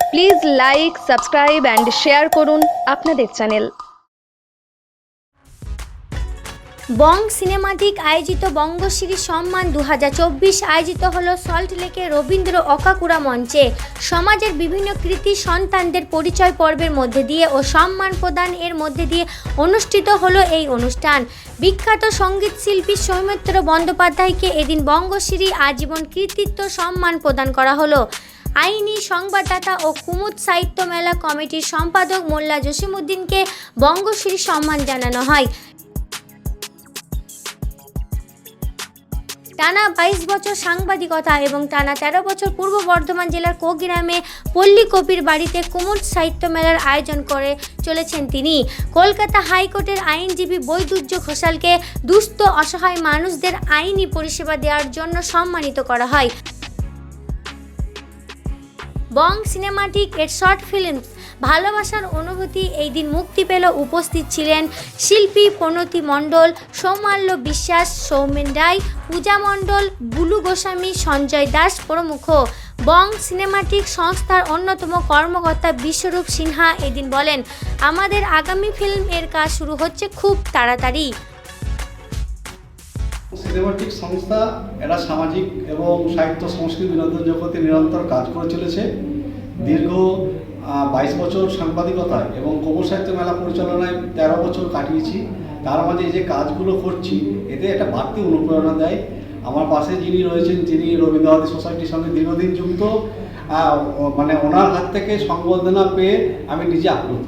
Please like subscribe and share করুন আপনাদের channel বং cinematic আয়োজিত বঙ্গশ্রী সম্মান দু হাজার চব্বিশ আয়োজিত হলো সল্টলেকে রবীন্দ্র অকাকুড়া মঞ্চে। সমাজের বিভিন্ন কৃতি সন্তানদের পরিচয় পর্বের মধ্যে দিয়ে ও সম্মান প্রদান এর মধ্যে দিয়ে অনুষ্ঠিত হলো এই অনুষ্ঠান। বিখ্যাত সংগীত শিল্পী সৌমিত্র বন্দ্যোপাধ্যায়কে এদিন বঙ্গশ্রী আজীবন কৃতিত্ব সম্মান প্রদান করা হলো। আইনি সংবাদদাতা ও কুমুদ সাহিত্য মেলা কমিটির সম্পাদক মোল্লা জসিমুদ্দিনকে বঙ্গশ্রী সম্মান জানানো হয়। টানা বাইশ বছর সাংবাদিকতা এবং টানা তেরো বছর পূর্ব বর্ধমান জেলার কোগ্রামে পল্লী কবির বাড়িতে কুমুদ সাহিত্য মেলার আয়োজন করে চলেছেন তিনি। কলকাতা হাইকোর্টের আইনজীবী বৈদুর্য ঘোষালকে দুস্থ অসহায় মানুষদের আইনি পরিষেবা দেওয়ার জন্য সম্মানিত করা হয়। বং সিনেমাটিক এর শর্ট ফিল্ম ভালোবাসার অনুভূতি এই দিন মুক্তি পেল উপস্থিত ছিলেন শিল্পী প্রণতি মণ্ডল, সৌমাল্য বিশ্বাস, সৌমেন রায়, পূজা মণ্ডল বুলু গোস্বামী, সঞ্জয় দাস প্রমুখ। বং সিনেমাটিক সংস্থার অন্যতম কর্মকর্তা বিশ্বরূপ সিনহা এদিন বলেন, আমাদের আগামী ফিল্ম এর কাজ শুরু হচ্ছে খুব তাড়াতাড়ি। সিনেমাটিক সংস্থা, এরা সামাজিক এবং সাহিত্য, সংস্কৃতি, বিনোদন জগতে নিরন্তর কাজ করে চলেছে। দীর্ঘ বাইশ বছর সাংবাদিকতায় এবং কবর সাহিত্য মেলা পরিচালনায় তেরো বছর কাটিয়েছি। তার মাঝে যে কাজগুলো করছি, এতে একটা বাড়তি অনুপ্রেরণা দেয়। আমার পাশে যিনি রয়েছেন যিনি রবীন্দ্রভারতী সোসাইটির সঙ্গে দীর্ঘদিন যুক্ত। মানে ওনার হাত থেকে সংবর্ধনা পেয়ে আমি নিজে আপ্লুত।